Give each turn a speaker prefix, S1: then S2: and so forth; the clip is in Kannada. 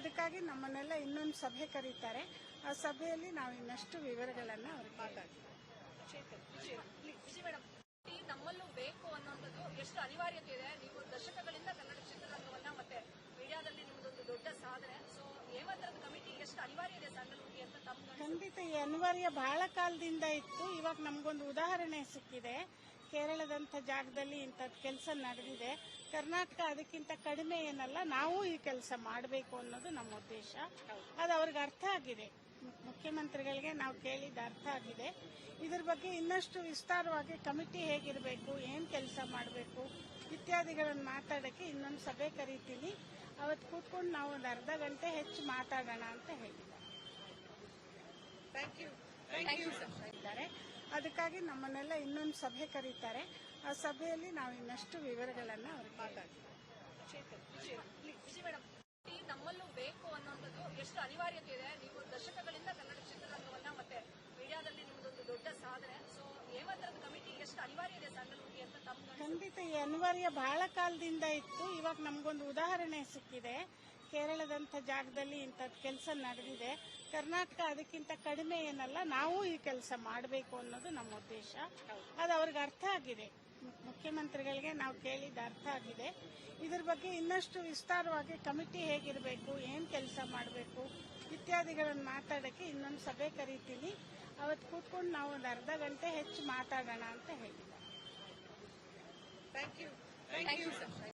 S1: ಅದಕ್ಕಾಗಿ ನಮ್ಮನ್ನೆಲ್ಲ ಇನ್ನೊಂದು ಸಭೆ ಕರೀತಾರೆ. ಆ ಸಭೆಯಲ್ಲಿ ನಾವು ಇನ್ನಷ್ಟು ವಿವರಗಳನ್ನ ಅವ್ರಿಗೆ ಮಾತಾಡ್ತೀವಿ.
S2: ನಮ್ಮಲ್ಲೂ ಬೇಕು ಅನ್ನೋದು ಎಷ್ಟು ಅನಿವಾರ್ಯತೆ ಇದೆ. ನೀವು ದಶಕಗಳಿಂದ ಕನ್ನಡ ಚಿತ್ರರಂಗವನ್ನ ಮತ್ತೆ ಮೀಡಿಯಾದಲ್ಲಿ ನಿಮ್ದೊಂದು ದೊಡ್ಡ ಸಾಧನೆ. ಸೊ ಹೇಮಂತರದ ಕಮಿಟಿ ಎಷ್ಟು ಅನಿವಾರ್ಯ ಇದೆ ಸ್ಯಾಂಡಲ್ವುಡ್ಗೆ ಅಂತ ತಮ್ಮ
S1: ಖಂಡಿತ ಈ ಅನಿವಾರ್ಯ ಬಹಳ ಕಾಲದಿಂದ ಇತ್ತು. ಇವಾಗ ನಮಗೊಂದು ಉದಾಹರಣೆ ಸಿಕ್ಕಿದೆ. ಕೇರಳದಂಥ ಜಾಗದಲ್ಲಿ ಇಂಥದ್ದು ಕೆಲಸ ನಡೆದಿದೆ. ಕರ್ನಾಟಕ ಅದಕ್ಕಿಂತ ಕಡಿಮೆ ಏನಲ್ಲ ನಾವು ಈ ಕೆಲಸ ಮಾಡಬೇಕು ಅನ್ನೋದು ನಮ್ಮ ಉದ್ದೇಶ. ಅದು ಅವ್ರಿಗೆ ಅರ್ಥ ಆಗಿದೆ. ಮುಖ್ಯಮಂತ್ರಿಗಳಿಗೆ ನಾವು ಕೇಳಿದ ಅರ್ಥ ಆಗಿದೆ. ಇದ್ರ ಬಗ್ಗೆ ಇನ್ನಷ್ಟು ವಿಸ್ತಾರವಾಗಿ ಕಮಿಟಿ ಹೇಗಿರಬೇಕು ಏನು ಕೆಲಸ ಮಾಡಬೇಕು ಇತ್ಯಾದಿಗಳನ್ನು ಮಾತಾಡಕ್ಕೆ ಇನ್ನೊಂದು ಸಭೆ ಕರಿತೀನಿ. ಅವತ್ತು ಕೂತ್ಕೊಂಡು ನಾವು ಒಂದು ಅರ್ಧ ಗಂಟೆ ಹೆಚ್ಚು ಮಾತಾಡೋಣ ಅಂತ ಹೇಳಿದ್ದಾರೆ ಅದಕ್ಕಾಗಿ ನಮ್ಮನ್ನೆಲ್ಲ ಇನ್ನೊಂದು ಸಭೆ ಕರೀತಾರೆ. ಆ ಸಭೆಯಲ್ಲಿ ನಾವು ಇನ್ನಷ್ಟು ವಿವರಗಳನ್ನ ಅವ್ರಿಗೆ ಮಾತಾಡ್ತೀವಿ.
S2: ನಮ್ಮಲ್ಲೂ ಬೇಕು ಅನ್ನೋದು ಎಷ್ಟು ಅನಿವಾರ್ಯತೆ ಇದೆ. ನೀವು ದಶಕಗಳಿಂದ ಕನ್ನಡ ಚಿತ್ರರಂಗವನ್ನ ಮತ್ತೆ ಮೀಡಿಯಾದಲ್ಲಿ ನಿಮ್ದೊಂದು ದೊಡ್ಡ ಸಾಧನೆ. ಸೊ ಹೇಮಂತರದ ಕಮಿಟಿ ಎಷ್ಟು ಅನಿವಾರ್ಯ ಇದೆ ಸ್ಯಾಂಡಲ್ವುಡ್ಗೆ ಅಂತ ತಮ್ಮ
S1: ಖಂಡಿತ ಈ ಅನಿವಾರ್ಯ ಬಹಳ ಕಾಲದಿಂದ ಇತ್ತು. ಇವಾಗ ನಮಗೊಂದು ಉದಾಹರಣೆ ಸಿಕ್ಕಿದೆ. ಕೇರಳದಂಥ ಜಾಗದಲ್ಲಿ ಇಂಥದ್ದು ಕೆಲಸ ನಡೆದಿದೆ. ಕರ್ನಾಟಕ ಅದಕ್ಕಿಂತ ಕಡಿಮೆ ಏನಲ್ಲ ನಾವು ಈ ಕೆಲಸ ಮಾಡಬೇಕು ಅನ್ನೋದು ನಮ್ಮ ಉದ್ದೇಶ. ಅದು ಅವ್ರಿಗೆ ಅರ್ಥ ಆಗಿದೆ. ಮುಖ್ಯಮಂತ್ರಿಗಳಿಗೆ ನಾವು ಕೇಳಿದ ಅರ್ಥ ಆಗಿದೆ. ಇದ್ರ ಬಗ್ಗೆ ಇನ್ನಷ್ಟು ವಿಸ್ತಾರವಾಗಿ ಕಮಿಟಿ ಹೇಗಿರಬೇಕು ಏನು ಕೆಲಸ ಮಾಡಬೇಕು ಇತ್ಯಾದಿಗಳನ್ನು ಮಾತಾಡಕ್ಕೆ ಇನ್ನೊಂದು ಸಭೆ ಕರಿತೀನಿ. ಅವತ್ತು ಕೂತ್ಕೊಂಡು ನಾವು ಒಂದು ಅರ್ಧ ಗಂಟೆ ಹೆಚ್ಚು ಮಾತಾಡೋಣ ಅಂತ ಹೇಳಿದ್ದಾರೆ
S2: ಥ್ಯಾಂಕ್ ಯು ಸರ್